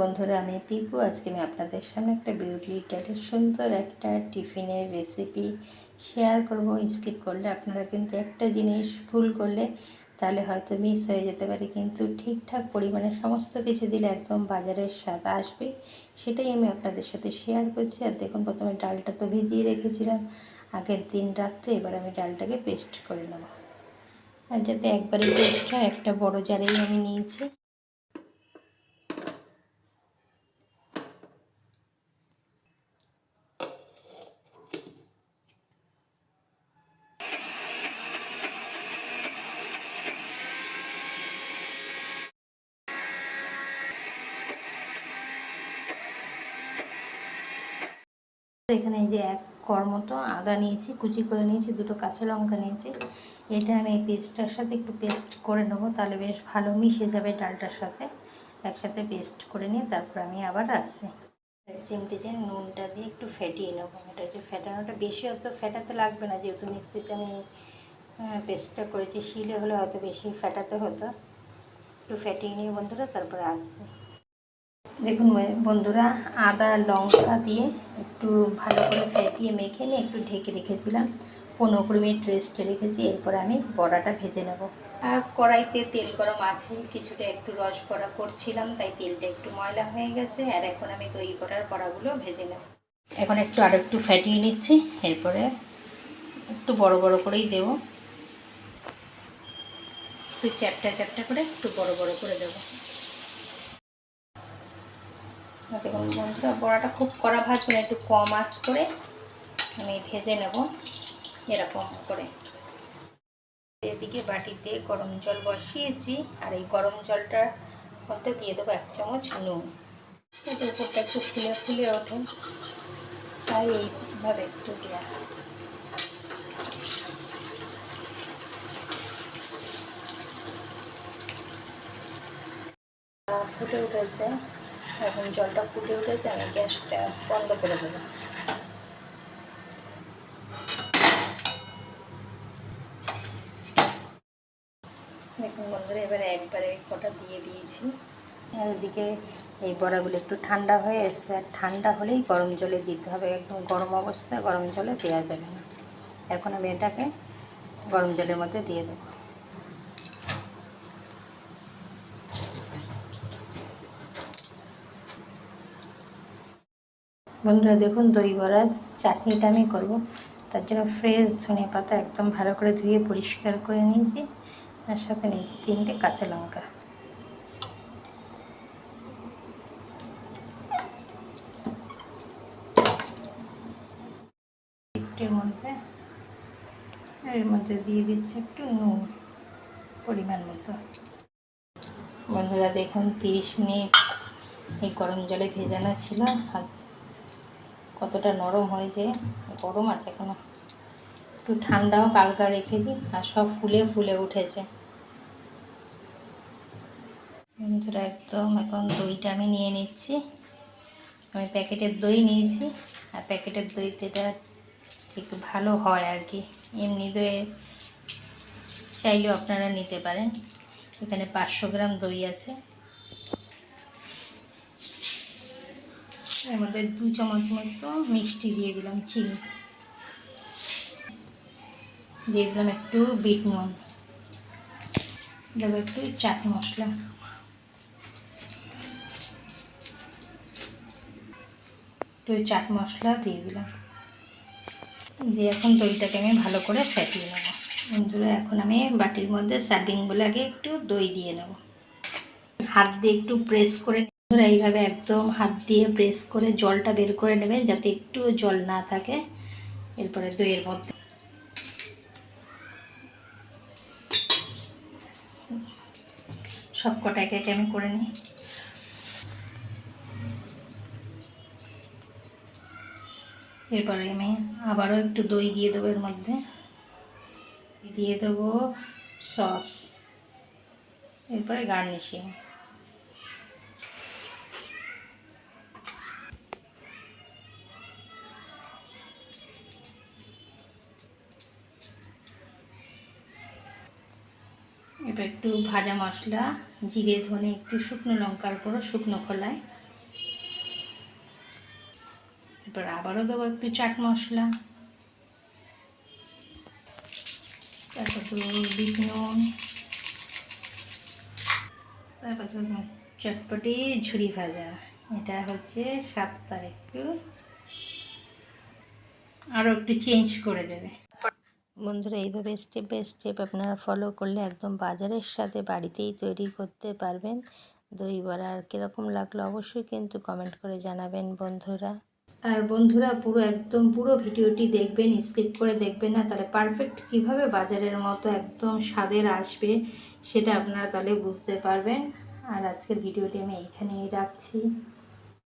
বন্ধুরা, আমি পিকু আজকে আমি আপনাদের সামনে একটা বিউটি লিটারের সুন্দর একটা টিফিনের রেসিপি শেয়ার করব। স্কিপ করলে আপনারা কিন্তু একটা জিনিস ভুল করলে তাহলে হয়তো মিস হয়ে যেতে পারে। কিন্তু ঠিকঠাক পরিমাণে সমস্ত কিছু দিলে একদম বাজারের স্বাদ আসবে, সেটাই আমি আপনাদের সাথে শেয়ার করছি। আর দেখুন, প্রথমে ডালটা তো ভিজিয়ে রেখেছিলাম। আগের দিন রাত্রে এবার আমি ডালটাকে পেস্ট করে নেব। আর যাতে একবারে পেস্ট হয়, একটা বড় জারেই আমি নিয়েছি। এখানে এই যে এক কর মতো আদা নিয়েছি, কুচি করে নিয়েছি, দুটো কাঁচা লঙ্কা নিয়েছি। এটা আমি এই পেস্টটার সাথে একটু পেস্ট করে নেব, তাহলে বেশ ভালো মিশে যাবে ডালটার সাথে। একসাথে পেস্ট করে নিয়ে তারপর আমি আবার আসছি। চিমটে যে নুনটা দিয়ে একটু ফেটিয়ে নেব এটা হচ্ছে ফেটানোটা বেশি অত ফেটাতে লাগবে না, যেহেতু মিক্সিতে আমি পেস্টটা করেছি, শিলে হলে হয়তো বেশি ফেটাতে হতো। একটু ফেটিয়ে নিয়ে বন্ধুরা তারপরে আসছে। দেখুন বন্ধুরা, আদা, লঙ্কা দিয়ে একটু ভালো করে ফেটিয়ে মেখে নিয়ে একটু ঢেকে রেখেছিলাম। পনেরো কুড়ি মিনিট রেস্টে রেখেছি, এরপর আমি বড়াটা ভেজে নেব। কড়াইতে তেল গরম আছে, কিছুটা একটু রস বড়া করছিলাম, তাই তেলটা একটু ময়লা হয়ে গেছে, আর এখন আমি দই বড়ার বড়াগুলো ভেজে নেব। এখন একটু আর একটু ফ্যাটিয়ে নিচ্ছি, এরপরে একটু বড় বড় করেই দেব। একটু চ্যাপটা চ্যাপটা করে একটু বড় বড় করে দেবো। দেখুন বন্ধুরা বড়াটা খুব কড়া ভাজবো না একটু কম আঁচ করে আমি ভেজে নেব, এরকম করে। এদিকে বাটিতে গরম জল বসিয়েছি, আর এই গরম জলটার মধ্যে দিয়ে দেবো এক চামচ নুন। এতে উপরটা একটু ফুলে ফুলে ওঠে, তাই এইভাবে একটু দেওয়া ফুটে উঠেছে। এখন জলটা ফুটে উঠেছে, আমি গ্যাসটা বন্ধ করে দেবো। দেখুন বন্ধুরা, এবারে একবারে কটা দিয়ে দিয়েছি। ওদিকে এই বড়াগুলো একটু ঠান্ডা হয়ে এসছে। আর ঠান্ডা হলেই গরম জলে দিতে হবে। একদম গরম অবস্থায় গরম জলে দেওয়া যাবে না। এখন আমি এটাকে গরম জলের মধ্যে দিয়ে দেবো। বন্ধুরা দেখুন দই বড়ার চাটনিটা আমি করব। তার জন্য ফ্রেশ ধনে পাতা একদম ভালো করে ধুয়ে পরিষ্কার করে নিয়েছি। তার সাথে নিয়েছি তিনটে কাঁচা লঙ্কা। একটুর মধ্যে, এর মধ্যে দিয়ে দিচ্ছি একটু নুন, পরিমাণ মতো। বন্ধুরা দেখুন তিরিশ মিনিট এই গরম জলে ভেজানো ছিল, হাত কতটা নরম হয়েছে গরম আছে এখনও। একটু ঠান্ডাও কালকা রেখে দিই, আর সব ফুলে ফুলে উঠেছে। বন্ধুরা, একদম এখন দইটা আমি নিয়ে নিচ্ছি। আমি প্যাকেটের দই নিয়েছি, আর প্যাকেটের দইতে এটা একটু ভালো হয় আর কি। এমনি দই চাইলেও আপনারা নিতে পারেন। এখানে পাঁচশো গ্রাম দই আছে। এর মধ্যে দু চামচ মতো মিষ্টি দিয়ে দিলাম, চিনি। দিয়ে দিলাম একটু বিট নুন। দেবো একটু চাট মশলা। একটু চাট মশলা দিয়ে দিলাম। দিয়ে এখন দইটাকে আমি ভালো করে ফেটিয়ে নেব। বন্ধুরা, এখন আমি বাটির মধ্যে সার্ভিং বলে আগে একটু দই দিয়ে নেব। হাত দিয়ে একটু প্রেস করে বন্ধুরা, এইভাবে একদম হাত দিয়ে প্রেস করে জলটা বের করে নেবে যাতে একটু জল না থাকে। এরপরে দইয়ের মধ্যে সব কটা একে একে আমি করে নিই। এরপরে আমি আবারও একটু দই দিয়ে দেবো এর মধ্যে। দিয়ে দেবো সস। এরপরে গার্নিশিং। তারপর একটু ভাজা মশলা, জিরে, ধনে, একটু শুকনো লঙ্কার পরও শুকনো খোলায়। এরপর আবারও দেবো একটু চাট মশলা। তারপর বিট নুন। তারপর চটপটি ঝুড়ি ভাজা। এটা হচ্ছে সাত তারিখ আরও একটু চেঞ্জ করে দেবে। বন্ধুরা, এইভাবে স্টেপ বাই স্টেপ আপনারা ফলো করলে একদম বাজারের সাথে বাড়িতেই তৈরি করতে পারবেন। দই বড়া আর কীরকম লাগল অবশ্যই কিন্তু কমেন্ট করে জানাবেন বন্ধুরা। আর বন্ধুরা, পুরো একদম পুরো ভিডিওটি দেখবেন স্কিপ করে দেখবেন না, তাহলে পারফেক্ট কীভাবে বাজারের মতো একদম স্বাদের আসবে সেটা আপনারা তাহলে বুঝতে পারবেন। আর আজকের ভিডিওটি আমি এইখানেই রাখছি।